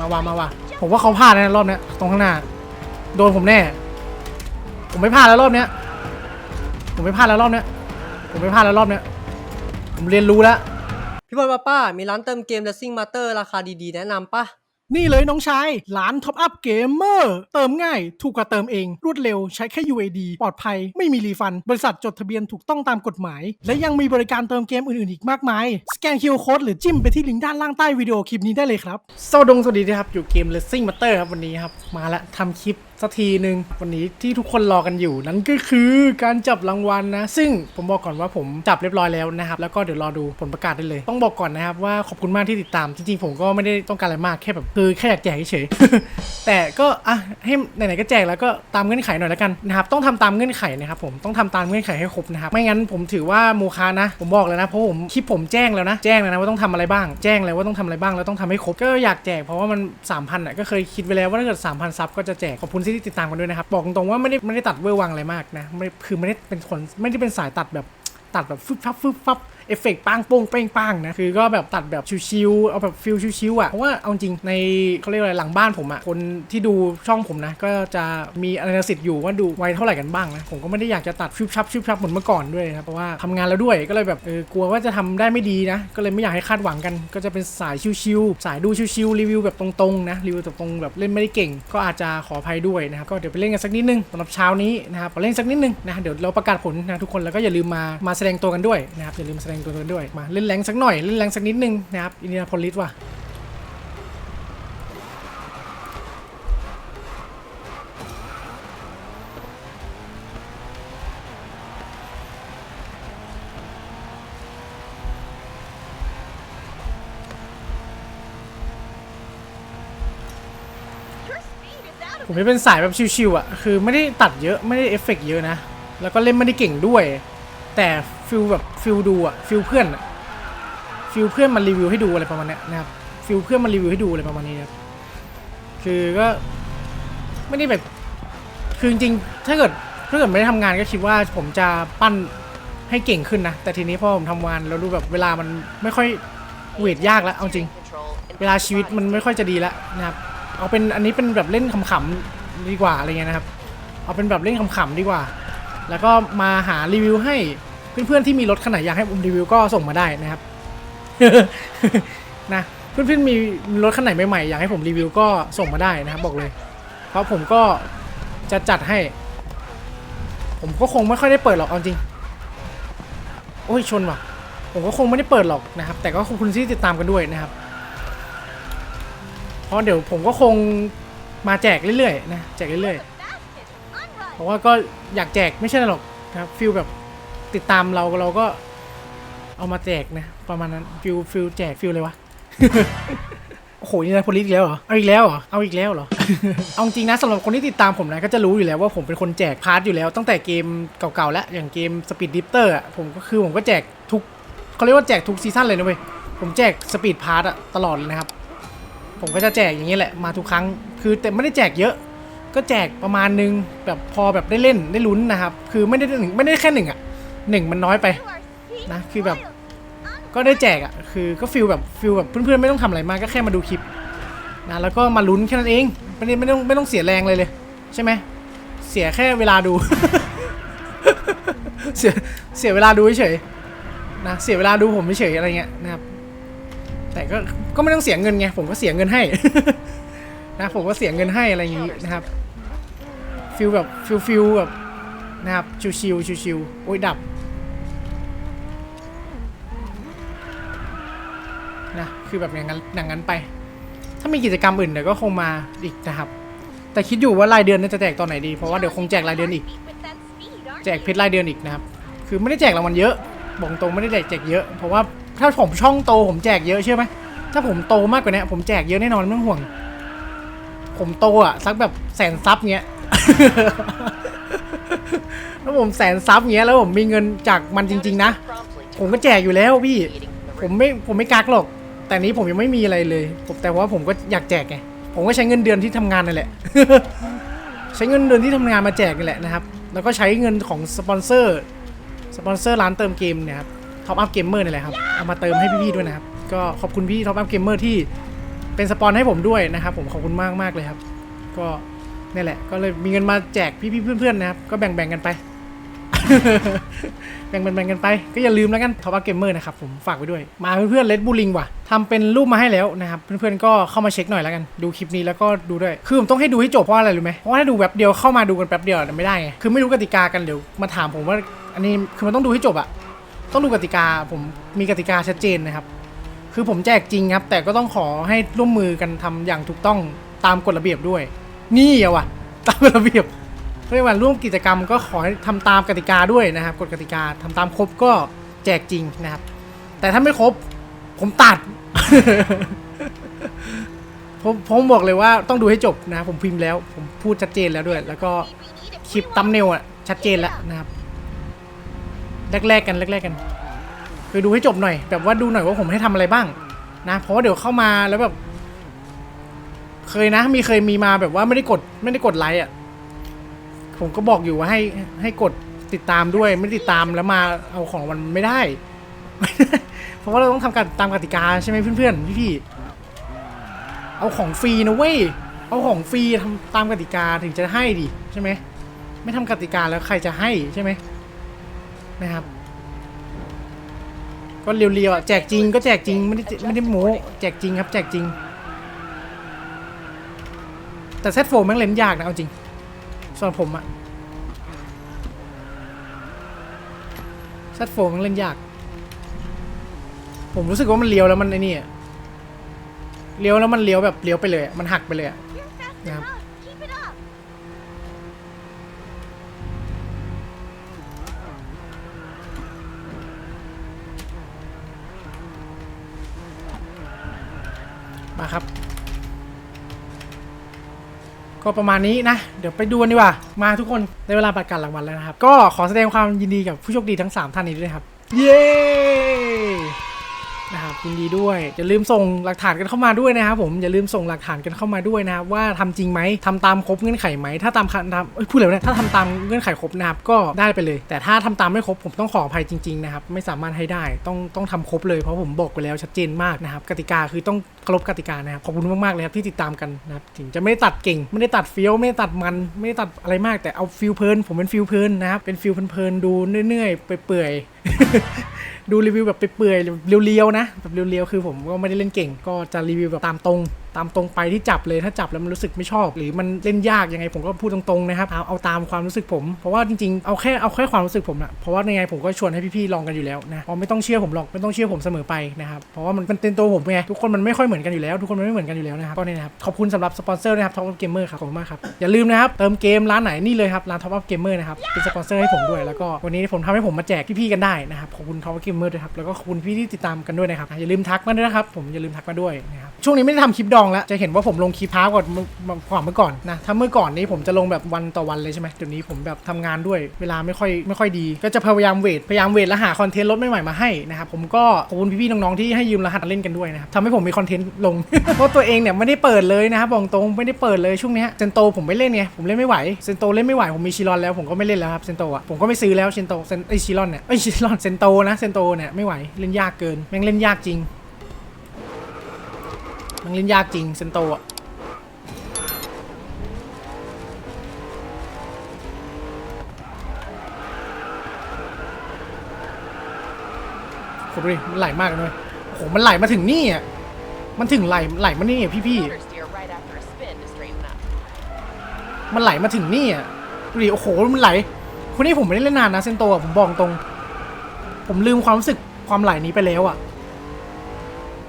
มาว่ะมาว่ะผมว่าเขาพลาดนะรอบเนี้ยตรงข้างหน้า โดนผมแน่ ผมไม่พลาดแล้วรอบเนี้ย ผมไม่พลาดแล้วรอบเนี้ย ผมไม่พลาดแล้วรอบเนี้ย ผมเรียนรู้แล้ว พี่บอลป้าป้า มีร้านเติมเกม The Sing Master ราคาดีๆ แนะนำปะ นี่เลยน้องชายร้านท็อปอัพเกมเมอร์เติมง่าย ถูกกว่าเติมเอง รวดเร็วใช้แค่ UAD ปลอดภัย ไม่มีรีฟัน บริษัทจดทะเบียนถูกต้องตามกฎหมาย และยังมีบริการเติมเกมอื่น ๆ อีกมากมาย สแกน QR Code หรือจิ้มไปที่ลิงก์ด้านล่างใต้วิดีโอคลิปนี้ได้เลยครับสวัสดีครับ อยู่เกม Racing Master ครับวันนี้ครับ มาละทำคลิป สักทีหนึ่งวันนี้ที่ทุกคนรอกันอยู่นั่นก็คือการจับรางวัลนะ ซึ่งผมบอกก่อนว่าผมจับเรียบร้อยแล้วนะครับ แล้วก็เดี๋ยวรอดูผลประกาศได้เลย ต้องบอกก่อนนะครับว่าขอบคุณมากที่ติดตาม จริงๆผมก็ไม่ได้ต้องการอะไรมากแค่แบบคือแค่อยากแจกเฉยแต่ก็อะให้ไหนๆก็แจกแล้วก็ตามเงื่อนไขหน่อยแล้วกันนะครับต้องทำตามเงื่อนไขนะครับผมต้องทำตามเงื่อนไขให้ครบนะครับไม่งั้นผมถือว่าโมฆะนะ ผมบอกเลยนะเพราะผมคลิปผมแจ้งแล้วนะแจ้งแล้วนะว่าต้องทำอะไรบ้าง แจ้งแล้วว่าต้องทำอะไรบ้างแล้วต้องทำให้ครบก็อยากแจกเพราะว่ามัน3,000อะก็เคยคิดไว้แล้วว่าถ้าเกิด3,000ซับก็จะแจกขอบคุณที่ติดตามกันด้วยนะครับ บอกตรงๆว่าไม่ได้ไม่ได้ตัดเวอร์วังอะไรมากนะไม่คือไม่ได้เป็นคนไม่ได้เป็นสายตัดแบบตัดแบบฟึบฟับฟึบฟับ เอฟเฟกต์ปังโป้งเป้งปังนะคือก็แบบตัดแบบชิวๆเอาแบบฟิลชิวๆอะเพราะว่าเอาจริงในเขาเรียกอะไรหลังบ้านผมอะคนที่ดูช่องผมนะก็จะมีอนาลิซิตอยู่ว่าดูไวเท่าไหร่กันบ้างนะผมก็ไม่ได้อยากจะตัดฟิบชับฟิบชับเหมือนเมื่อก่อนด้วยครับเพราะว่าทำงานแล้วด้วยก็เลยแบบเออกลัวว่าจะทำได้ไม่ดีนะก็เลยไม่อยากให้คาดหวังกัน ก็จะเป็นสายชิวๆสายดูชิวๆรีวิวแบบตรงๆนะรีวิวแบบตรงแบบเล่นไม่ได้เก่ง ก็อาจจะขออภัยด้วยนะครับก็เดี๋ยวไปเล่นกันสักนิดนึงสำหรับเช้านี้นะครับเล่นสักนิดนึงนะเดี๋ยวเราประกาศผลนะทุกคนแล้วก็อย่าลืมมามาแสดงตัวกันด้วยนะครับอย่าลืมแสดงตัวกันด้วยมาเล่นแรงสักหน่อยเล่นแรงสักนิดนึงนะครับอินเดียโพลิสว่ะผมจะเป็นสายแบบชิวๆอะ คือไม่ได้ตัดเยอะ ไม่ได้เอฟเฟกต์เยอะนะ แล้วก็เล่นไม่ได้เก่งด้วย แต่ ฟิลแบบฟิลดูอะฟิลเพื่อนอะฟิลเพื่อนมันรีวิวให้ดูอะไรประมาณเนี้ยนะครับฟิลเพื่อนมันรีวิวให้ดูอะไรประมาณนี้นะครับคือก็ไม่ได้แบบคือจริงๆถ้าเกิดถ้าเกิดไม่ได้ทำงานก็คิดว่าผมจะปั้นให้เก่งขึ้นนะ แต่ทีนี้พอผมทำงานแล้วดูแบบเวลามันไม่ค่อยเวทยากแล้วเอาจริง เวลาชีวิตมันไม่ค่อยจะดีแล้วนะครับเอาเป็นอันนี้เป็นแบบเล่นขำๆดีกว่าอะไรเงี้ยนะครับ เอาเป็นแบบเล่นขำๆดีกว่า แล้วก็มาหารีวิวให้ เพื่อนๆที่มีรถคันไหนอยากให้ผมรีวิวก็ส่งมาได้นะครับนะเพื่อนๆมีรถคันไหนใหม่ๆอยากให้ผมรีวิวก็ส่งมาได้นะครับบอกเลย เพราะผมก็จะจัดให้ ผมก็คงไม่ค่อยได้เปิดหรอกเอาจริง โอ้ยชนว่ะ ผมก็คงไม่ได้เปิดหรอกนะครับ แต่ก็ขอบคุณที่ติดตามกันด้วยนะครับ เพราะเดี๋ยวผมก็คงมาแจกเรื่อยๆนะแจกเรื่อยๆเพราะว่าก็อยากแจกไม่ใช่หรอกครับฟิลแบบ ติดตามเราเราก็เอามาแจกนะ ประมาณนั้นฟิลฟิลแจกฟิลเลยวะโอ้โหนี่นะพลิสอีกแล้วเหรอ เอาอีกแล้วเหรอ เอาอีกแล้วเหรอ เอาจริงนะสำหรับคนที่ติดตามผมนะก็จะรู้อยู่แล้วว่าผมเป็นคนแจกพาร์ทอยู่แล้วตั้งแต่เกมเก่าๆแล้วอย่างเกมสปีดดิฟเตอร์อะผมก็คือผมก็แจกทุกเขาเรียกว่าแจกทุกซีซั่นเลยนะเว้ยผมแจกสปีดพาร์ทอะตลอดเลยนะครับ ผมก็จะแจกอย่างนี้แหละมาทุกครั้ง คือแต่ไม่ได้แจกเยอะ ก็แจกประมาณนึงแบบพอแบบได้เล่นได้ลุ้นนะครับ คือไม่ได้ไม่ได้แค่หนึ่งอะ หนึ่งมันน้อยไปนะคือแบบก็ได้แจกอะคือก็ฟิลแบบฟิลแบบเพื่อนๆไม่ต้องทำอะไรมากก็แค่มาดูคลิปนะแล้วก็มาลุ้นแค่นั้นเองไม่ได้ไม่ต้องไม่ต้องเสียแรงเลยเลยใช่ไหมเสียแค่เวลาดู เสียเสียเวลาดูเฉยนะเสียเวลาดูผมเฉยอะไรเงี้ยนะครับ แต่ก็ก็ไม่ต้องเสียเงินไงผมก็เสียเงินให้นะผมก็เสียเงินให้อะไรอย่างงี้นะครับฟิลแบบฟิลฟิลแบบนะครับชิวชิวชิวชิวๆโอ้ยดับ นะคือแบบอย่างนั้นอย่างนั้นไป ถ้ามีกิจกรรมอื่นเดี๋ยวก็คงมาอีกนะครับ แต่คิดอยู่ว่ารายเดือนน่าจะแจกตอนไหนดีเพราะว่าเดี๋ยวคงแจกรายเดือนอีก แจกเพชรรายเดือนอีกนะครับ คือไม่ได้แจกรางวัลเยอะบอกตรงไม่ได้แจกแจกเยอะเพราะว่าถ้าผมช่องโตผมแจกเยอะเชื่อไหมถ้าผมโตมากกว่านี้ผมแจกเยอะแน่นอนไม่ต้องห่วง ผมโตอะสักแบบแสนซับเงี้ยถ้าผมแสนซับเงี้ยแล้วผมมีเงินจากมันจริง ๆ นะ ผมก็แจกอยู่แล้วพี่ ผมไม่ผมไม่กักหรอก แต่นี้ผมยังไม่มีอะไรเลยผมแต่ว่าผมก็อยากแจกไงผมก็ใช้เงินเดือนที่ทำงานนั่นแหละ ใช้เงินเดือนที่ทำงานมาแจกนี่แหละนะครับ แล้วก็ใช้เงินของสปอนเซอร์สปอนเซอร์ร้านเติมเกมเนี่ยครับท็อปอัพเกมเมอร์นี่แหละครับเอามาเติมให้พี่ๆด้วยนะครับ ก็ขอบคุณพี่ท็อปอัพเกมเมอร์ที่เป็นสปอนให้ผมด้วยนะครับ ผมขอบคุณมากมากเลยครับ ก็นี่แหละ ก็เลยมีเงินมาแจกพี่ๆเพื่อนๆนะครับ ก็แบ่งๆกันไป แบ่งๆแบ่งๆกันไป ก็อย่าลืมแล้วกันทอปอัพเกมเมอร์นะครับผมฝากไว้ด้วย มาเพื่อนๆเลดบูลิงว่ะทำเป็นรูปมาให้แล้วนะครับ เพื่อนๆก็เข้ามาเช็คหน่อยแล้วกัน ดูคลิปนี้แล้วก็ดูด้วย คือผมต้องให้ดูให้จบเพราะอะไรรู้ไหมเพราะว่าถ้าดูแป๊บเดียวเข้ามาดูกันแป๊บเดียวไม่ได้ไงคือไม่รู้กติกากันเดี๋ยวมาถามผมว่าอันนี้คือมันต้องดูให้จบอะต้องดูกติกาผมมีกติกาชัดเจนนะครับ คือผมแจกจริงครับ แต่ก็ต้องขอให้ร่วมมือกันทำอย่างถูกต้องตามกฎระเบียบด้วย นี่อะวะตามกฎระเบียบ เรียกว่าร่วมกิจกรรมก็ขอให้ทำตามกติกาด้วยนะครับกฎกติกาทำตามครบก็แจกจริงนะครับ แต่ถ้าไม่ครบผมตัด ผมผมบอกเลยว่าต้องดูให้จบนะครับผมพิมพ์แล้ว ผมพูดชัดเจนแล้วด้วย แล้วก็คลิปตัมเนลอะชัดเจนแล้วนะครับแรกๆกันแรกๆกัน คือดูให้จบหน่อย แบบว่าดูหน่อยว่าผมให้ทำอะไรบ้าง นะ เพราะว่าเดี๋ยวเข้ามาแล้วแบบ เคยนะ มีเคยมีมาแบบว่าไม่ได้กดไม่ได้กดไลค์อะ ผมก็บอกอยู่ว่าให้ให้กดติดตามด้วยไม่ติดตามแล้วมาเอาของมันไม่ได้ เพราะว่าเราต้องทำการตามกติกาใช่ไหมเพื่อนๆพี่ๆเอาของฟรีนะเว้ยเอาของฟรีทำตามกติกาถึงจะให้ดิใช่ไหมไม่ทำกติกาแล้วใครจะให้ใช่ไหมนะครับ ก็เรียวๆอะแจกจริงก็แจกจริงไม่ได้ไม่ได้โม้แจกจริงครับ แจกจริง แต่เซตโฟมแม่งเล่นยากนะเอาจริง สำหรับผมอะเซตโฟมแม่งเล่นยาก ผมรู้สึกว่ามันเลี้ยวแล้วมันไอ้นี่อะเลี้ยวแล้วมันเลี้ยวแบบเลี้ยวไปเลย มันหักไปเลยอะ You're fast Yeah. enough. Keep it up. มาครับ ก็ประมาณนี้นะ เดี๋ยวไปดูกันดีกว่า มาทุกคนได้เวลาประกาศรางวัลแล้วนะครับ ก็ขอแสดงความยินดีกับผู้โชคดีทั้ง 3 ท่านนี้ด้วยครับ เย้นะครับ ยินดีด้วย อย่าลืมส่งหลักฐานกันเข้ามาด้วยนะครับผมอย่าลืมส่งหลักฐานกันเข้ามาด้วยนะครับว่าทำจริงไหมทำตามครบเงื่อนไขไหมถ้าตามคันทำพูดเลยนะถ้าทำตามเงื่อนไขครบนะครับก็ได้ไปเลย แต่ถ้าทำตามไม่ครบผมต้องขออภัยจริงๆนะครับไม่สามารถให้ได้ต้องต้องทำครบเลยเพราะผมบอกไปแล้วชัดเจนมากนะครับกติกาคือต้องเคารพกติกานะครับขอบคุณมากๆเลยครับที่ติดตามกันนะครับถึงจะไม่ได้ตัดเก่ง ไม่ได้ตัดเฟี้ยวไม่ได้ตัดมัน ไม่ได้ตัดอะไรมากแต่เอาฟิลเพลินผมเป็นฟิลเพลินนะครับเป็นฟิลเพลินๆดูเนื่อยๆเปื่อยดูรีวิวแบบเปื่อยเรียวๆนะแบบเรียวๆคือผมก็ไม่ได้เล่นเก่ง ก็จะรีวิวแบบตามตรง ตามตรงไปที่จับเลยถ้าจับแล้วมันรู้สึกไม่ชอบ หรือมันเล่นยากยังไงผมก็พูดตรงๆนะครับเอาเอาตามความรู้สึกผม เพราะว่าจริงๆเอาแค่เอาแค่ความรู้สึกผมนะเพราะว่ายังไงผมก็ชวนให้พี่ๆลองกันอยู่แล้วนะเพราะไม่ต้องเชื่อผมหรอกไม่ต้องเชื่อผมเสมอไปนะครับเพราะว่ามันเป็นตัวผมไงทุกคนมันไม่ค่อยเหมือนกันอยู่แล้วทุกคนมันไม่เหมือนกันอยู่แล้วนะครับก็เนี่ยนะครับขอบคุณสำหรับสปอนเซอร์นะครับ Top Up Gamer ครับขอบคุณมากครับอย่าลืมนะครับเติมเกมร้านไหนนี่เลยครับร้าน Top Up Gamer นะครับเป็นสปอนเซอร์ให้ผมด้วยแล้วก็วันนี้ผมทำให้ผมมาแจกพี่ๆกันได้นะครับขอบคุณ Top Up Gamer ด้วยครับแล้วก็ขอบคุณพี่ที่ติดตามกันด้วยนะครับอย่าลืมทักมาด้วยนะครับผมอย่าลืมทักมาด้วยนะครับช่วงนี้ไม่ได้ทำคลิปดองแล้วจะเห็นว่าผมลงคลิปช้ากว่าเมื่อกว่าเมื่อก่อนนะถ้าเมื่อก่อนนี้ผมจะลงแบบวันต่อวันเลยใช่ไหมเดี๋ยวนี้ผมแบบทำงานด้วยเวลาไม่ค่อยไม่ค่อยดี ก็จะพยายามเวทพยายามเวทและหาคอนเทนต์รถใหม่ๆมาให้นะครับผมก็ขอบคุณพี่ๆน้องๆที่ให้ยืมรหัสเล่นกันด้วยนะครับทำให้ผมมีคอนเทนต์ลงเพราะตัวเองเนี่ยไม่ได้เปิดเลยนะครับบอกตรงไม่ได้เปิดเลยช่วงนี้เซนโตผมไม่เล่นไงผมเล่นไม่ไหวเซนโตเล่นไม่ไหวผมมีชิรอนแล้วผมก็ไม่เล่นแล้วครับเซนโตอะผมก็ไม่ซื้อแล้วเซนโตเซนไอชิรอนเนี่ยไอชิรอนเซนโตนะเซนโตเนี่ยไม่ไหวเล่นยากเกินแม่งเล่นยากจริง ม่งเล่นยากจริงเซนโตอะคุดูดิมันไหลมากเลยโอ้โหมันไหลมาถึงนี่อะมันถึงไหลไหลมานี่อะพี่พี่ Motor steer right after a spin to straighten up. ๆ มันไหลมาถึงนี่อะดูดิโอ้โหมันไหลคนนี้ผมไม่ได้เล่นนานนะเซนโตอะผมบอกตรง ผมลืมความรู้สึกความไหลนี้ไปแล้วอะ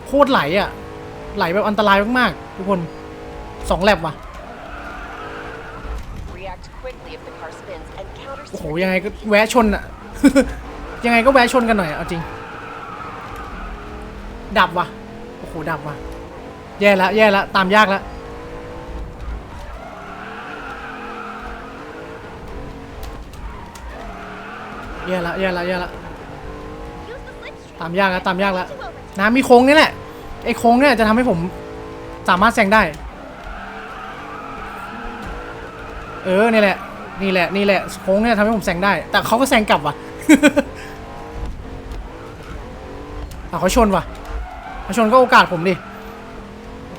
โคตรไหลอะ ไหลแบบอันตรายมากๆ ทุกคนสองแลบว่ะ React quickly if the car spins and counter โอ้โห steer ยังไงก็แวะชนอะยังไงก็แวะชนกันหน่อยอะเอาจริง ดับว่ะ โอ้โห ดับว่ะ แย่แล้วแย่แล้วตามยากแล้วแย่แล้วแย่แล้วแย่แล้ว Use the slipstream. ตามยากแล้วตามยากแล้ว To overtake. น้ำมีโค้งนี่แหละ ไอ้โค้งเนี่ยจะทำให้ผมสามารถแซงได้ เออ นี่แหละ นี่แหละ นี่แหละ โค้งเนี่ยทำให้ผมแซงได้ แต่เขาก็แซงกลับว่ะอะเขาชนว่ะเขาชนก็โอกาสผมดิ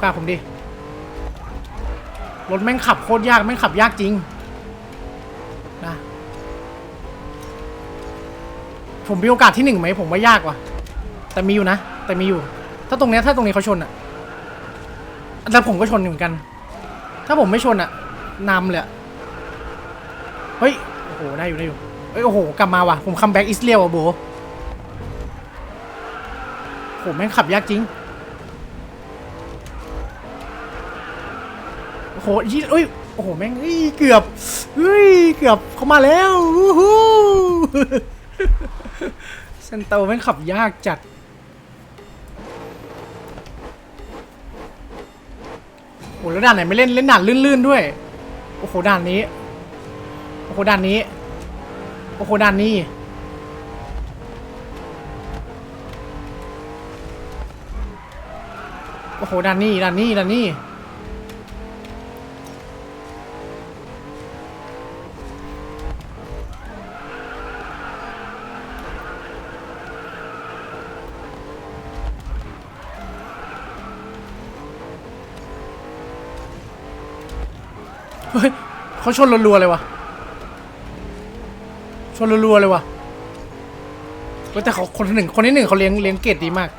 กล้าสผมดิ รถแม่งขับโคตรยากแม่งขับยากจริงนะผมมีโอกาสที่หนึ่งไหมผมว่ายากว่ะ แต่มีอยู่นะ แต่มีอยู่ ถ้าตรงเนี้ยถ้าตรงนี้เขาชนอะแล้วผมก็ชนเหมือนกัน ถ้าผมไม่ชนอะนำเลยอะเฮ้ย โอ้โห ได้อยู่ได้อยู่เฮ้ย โอ้โห กลับมาว่ะ ผมคัมแบ็กอิสเรียลอะโบผมแม่งขับยากจริง โอ้โหยี่เอ้ย โอ้โห แม่งเฮ้ย เกือบเฮ้ย เกือบเข้ามาแล้ววู้ฮู้เซนโตแม่งขับยากจัด โอ้โหแล้วด่านไหนไม่เล่นเล่นด่านลื่นๆด้วย โอ้โหด่านนี้ โอ้โหด่านนี้ โอ้โหด่านนี้ โอ้โหด่านนี้ด่านนี้ด่านนี้ เฮ้ยเขาชนรัวๆเลยวะชนรัวๆเลยวะเว้ยแต่เขาคนหนึ่งคนที่หนึ่งเขาเลี้ยงเลี้ยงเกรดดีมาก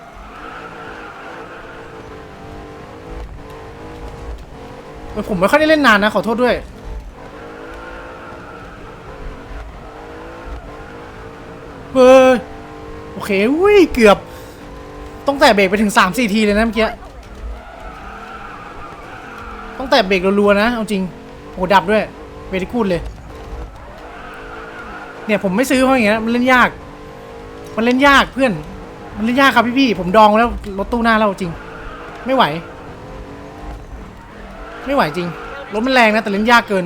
ผมไม่ค่อยได้เล่นนานนะ ขอโทษด้วยเฮ้ยโอเคอุ้ยเกือบ ต้องแต่เบรกไปถึง 3-4 ทีเลยนะเมื่อกี้ ต้องแต่เบรกรัวๆนะ เอาจริง โอ้ดับด้วยเวทีคูดเลย เนี่ยผมไม่ซื้อเพราะอย่างเงี้ยมันเล่นยาก มันเล่นยากเพื่อน มันเล่นยากครับพี่ๆผมดองแล้วรถตู้หน้าเราจริง ไม่ไหว ไม่ไหวจริงรถมันแรงนะแต่เล่นยากเกิน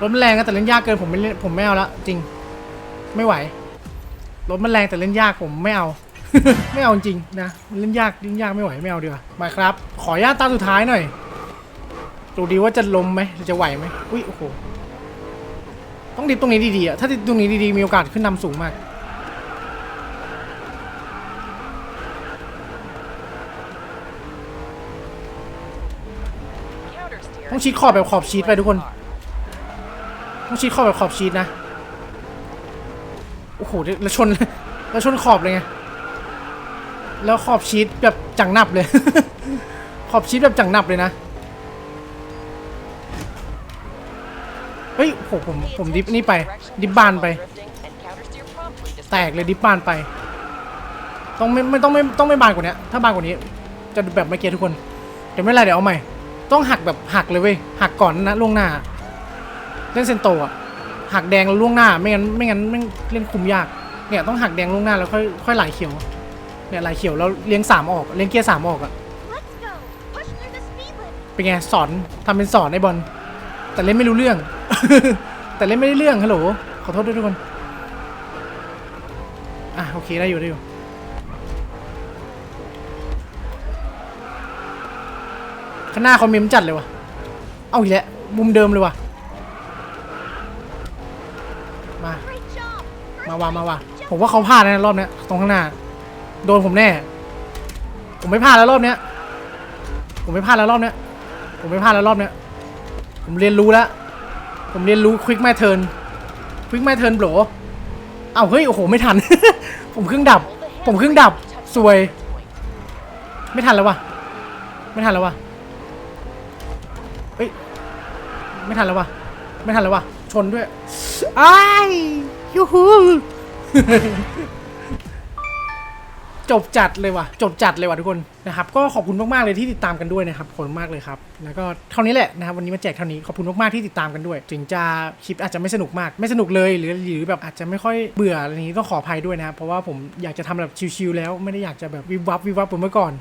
รถมันแรงนะแต่เล่นยากเกินผมไม่เล่นผมไม่เอาละจริง ไม่ไหวรถมันแรงแต่เล่นยากผมไม่เอา ไม่เอาจริงนะมันเล่นยากเล่นยากไม่ไหวไม่เอาดีกว่ามาครับ ขออนุญาตตาสุดท้ายหน่อย ดูดีว่าจะล้มไหมจะไหวไหมอุ้ยโอ้โห ต้องดิบตรงนี้ดีๆอะถ้าดิบตรงนี้ดีๆ มีโอกาสขึ้นนำสูงมาก ต้องชิดขอบแบบขอบชีตไปทุกคน ต้องชิดขอบแบบขอบชีตนะ โอ้โหเดี๋ยวแล้วชนแล้วชนขอบเลยไง แล้วขอบชีตแบบจังหนับเลย ขอบชีตแบบจังหนับเลยนะ เฮ้ยโหผมผมดิฟนี่ไป ดิฟบานไป แตกเลยดิฟบานไป ต้องไม่ไม่ต้องไม่ต้องไม่บานกว่านี้ถ้าบานกว่านี้ จะแบบไม่เกียทุกคนเดี๋ยวไม่ไรเดี๋ยวเอาใหม่ ต้องหักแบบหักเลยเว้ยหักก่อนนะล่วงหน้า เล่นเซนโตอะหักแดงแล้วล่วงหน้า ไม่งั้นไม่งั้นไม่เล่นคุมยากเนี่ยต้องหักแดงล่วงหน้าแล้วค่อยค่อยไหลเขียวเนี่ยไหลเขียวแล้วเลี้ยงสามออกเลี้ยงเกียร์สามออกอะ เป็นไงสอนทำเป็นสอนไอ้บอลแต่เล่นไม่รู้เรื่อง แต่เล่นไม่ได้เรื่องฮัลโหลขอโทษด้วยทุกคนอะโอเคได้อยู่ได้อยู่ข้างหน้าเขาเมมจัดเลยวะเอาอีกแล้วมุมเดิมเลยวะมา มาว่ะมาว่ะผมว่าเขาพลาดนะรอบเนี้ยตรงข้างหน้า โดนผมแน่ ผมไม่พลาดแล้วรอบเนี้ย ผมไม่พลาดแล้วรอบเนี้ย ผมไม่พลาดแล้วรอบเนี้ย ผมเรียนรู้แล้ว ผมเรียนรู้ควิกแม่เทิร์นควิกแม่เทิร์นโบรเอ้าเฮ้ย โอ้โห ไม่ทัน ผมเครื่องดับ ผมเครื่องดับ สวย ไม่ทันแล้ววะไม่ทันแล้ววะเฮ้ย ไม่ทันแล้ววะไม่ทันแล้ววะชนด้วย อ้ายยูฮู จบจัดเลยว่ะ จบจัดเลยว่ะทุกคนนะครับ ก็ขอบคุณมาก ๆ เลยที่ติดตามกันด้วยนะครับขอบคุณมากเลยครับ แล้วก็เท่านี้แหละนะครับ วันนี้มาแจกเท่านี้ ขอบคุณมาก ๆ ที่ติดตามกันด้วย ถึงจะคลิปอาจจะไม่สนุกมาก ไม่สนุกเลย หรือหรือแบบอาจจะไม่ค่อยเบื่ออะไรนี้ต้องขออภัยด้วยนะครับ เพราะว่าผมอยากจะทำแบบชิลๆแล้ว ไม่ได้อยากจะแบบวิบวับวิบวับเหมือนเมื่อก่อน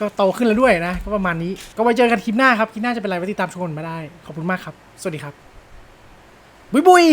ก็โตขึ้นแล้วด้วยนะ ก็ประมาณนี้ ก็ไว้เจอกันคลิปหน้าครับคลิปหน้าจะเป็นอะไรไว้ติดตามชมกันมาได้ ขอบคุณมากครับ สวัสดีครับ บุยบุย